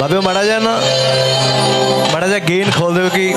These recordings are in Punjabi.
ਬਾਬੇ ਉਹ ਮਾੜਾ ਜਿਹਾ ਨਾ ਮਾੜਾ ਜਿਹਾ ਗੇਨ ਖੋਲ ਦਿਓ ਕਿ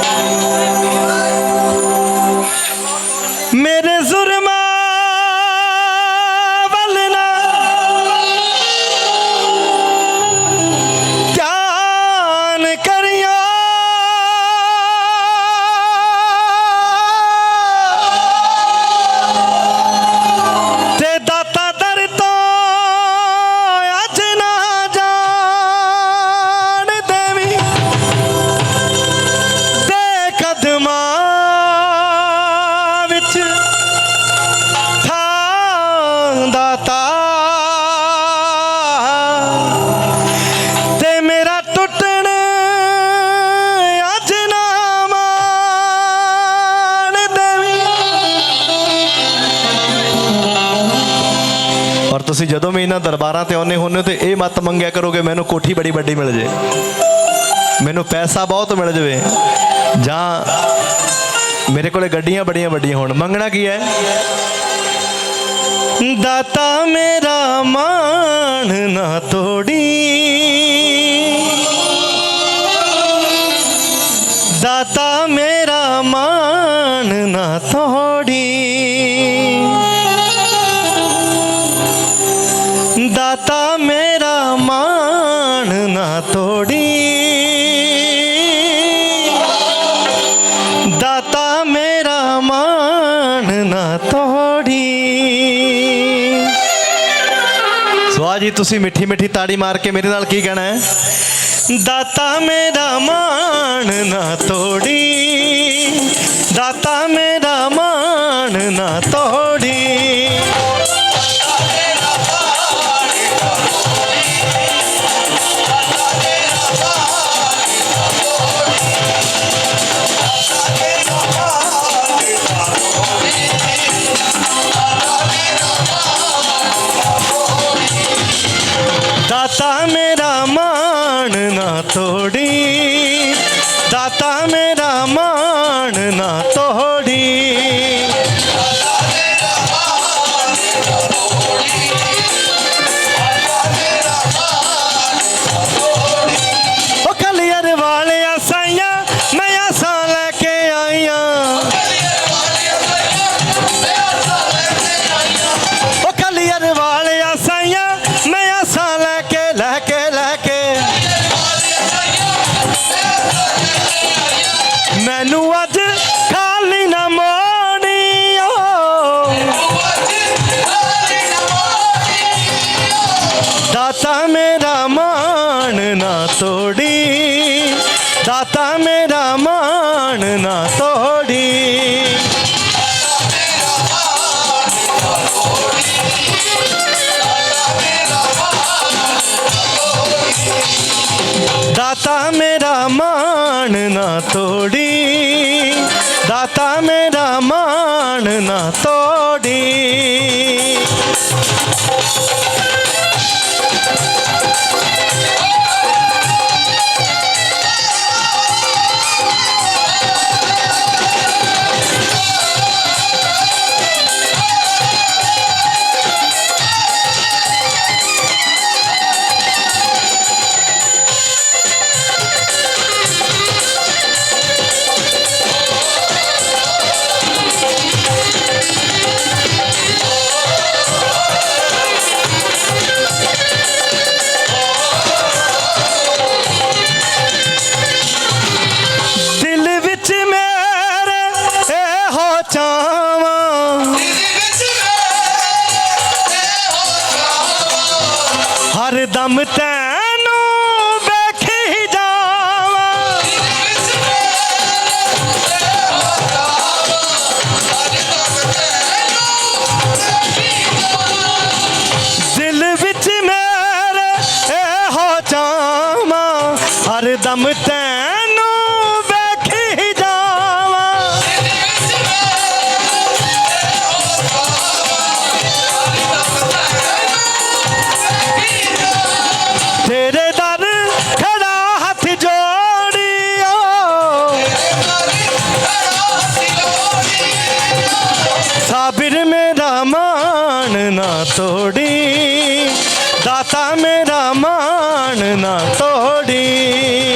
ਤੁਸੀਂ ਜਦੋਂ ਵੀ ਇਹਨਾਂ ਦਰਬਾਰਾਂ ਤੇ ਆਉਂਦੇ ਹੁੰਦੇ ਹੋ ਤੇ ਇਹ ਮਤ ਮੰਗਿਆ ਕਰੋਗੇ, ਮੈਨੂੰ ਕੋਠੀ ਬੜੀ ਵੱਡੀ ਮਿਲ ਜੇ। ਮੈਨੂੰ ਪੈਸਾ ਬਹੁਤ ਮਿਲ ਜਾਵੇ। ਜਾਂ ਮੇਰੇ ਕੋਲੇ ਗੱਡੀਆਂ ਬੜੀਆਂ ਵੱਡੀਆਂ ਹੋਣ। ਮੰਗਣਾ ਕੀ ਹੈ? ਦਾਤਾ ਮੇਰਾ ਮਾਣ ਨਾ ਤੋੜੀ। ਦਾਤਾ ਮੇਰਾ ਮਾਣ ਨਾ ਤੋੜੀ। ਜੀ, ਤੁਸੀਂ ਮਿੱਠੀ ਮਿੱਠੀ ਤਾੜੀ ਮਾਰ ਕੇ ਮੇਰੇ ਨਾਲ ਕੀ ਕਹਿਣਾ ਹੈ? ਦਾਤਾ ਮੇਰਾ ਮਾਣ ਨਾ ਤੋੜੀ, ਦਾਤਾ ਮੇਰਾ ਮਾਣ ਨਾ ਤੋੜੀ। ਹਰ ਦਮ ਤੈਨੂੰ ਵੇਖੀ ਜਾਵਾਂ। ਦਿਲ ਵਿੱਚ ਮੇਰੇ ਇਹੋ ਜਾਵਾਂ ਹਰ ਦਮ ਨਾ ਤੋੜੀ ਦਾਤਾ ਮੇਰਾ ਮਾਣ ਨਾ ਤੋੜੀ।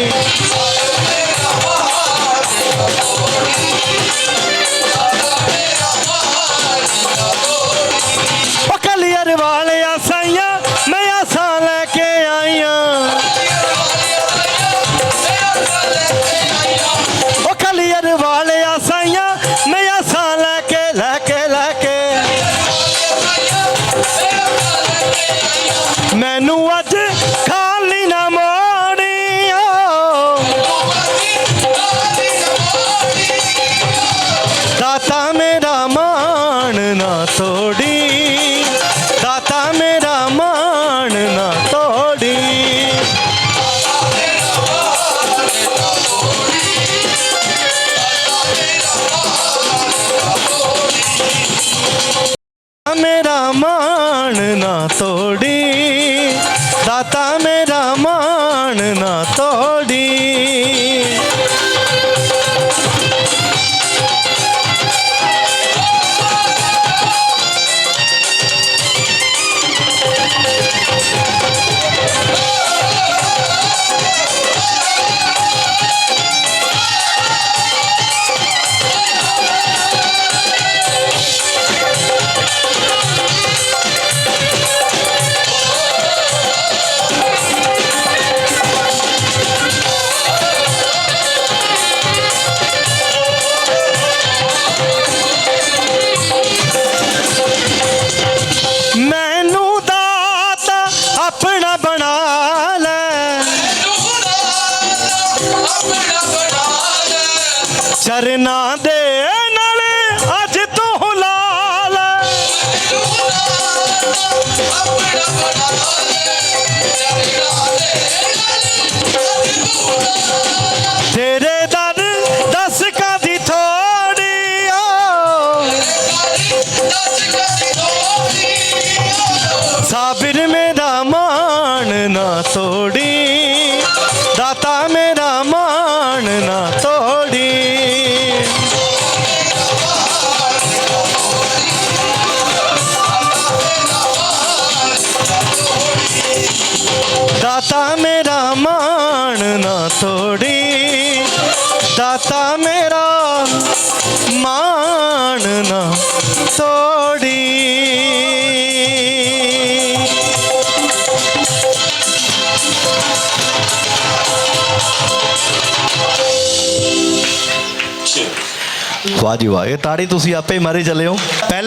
ਚਰਨਾਂ ਦੇ ਨਾਲ ਅੱਜ ਤੂੰ ਲਾਲ ਲੈ ਤੇਰੇ ਮੇਰਾ ਮਾਣ ਨਾ ਤੋੜੀ ਦਾਤਾ ਮੇਰਾ ਮਾਣ ਨਾ ਤੋੜੀ ਵਾਹ ਜੀ ਵਾਹ ਇਹ ਤਾੜੀ ਤੁਸੀਂ ਆਪੇ ਮਾਰੀ ਹੋ ਪਹਿਲਾਂ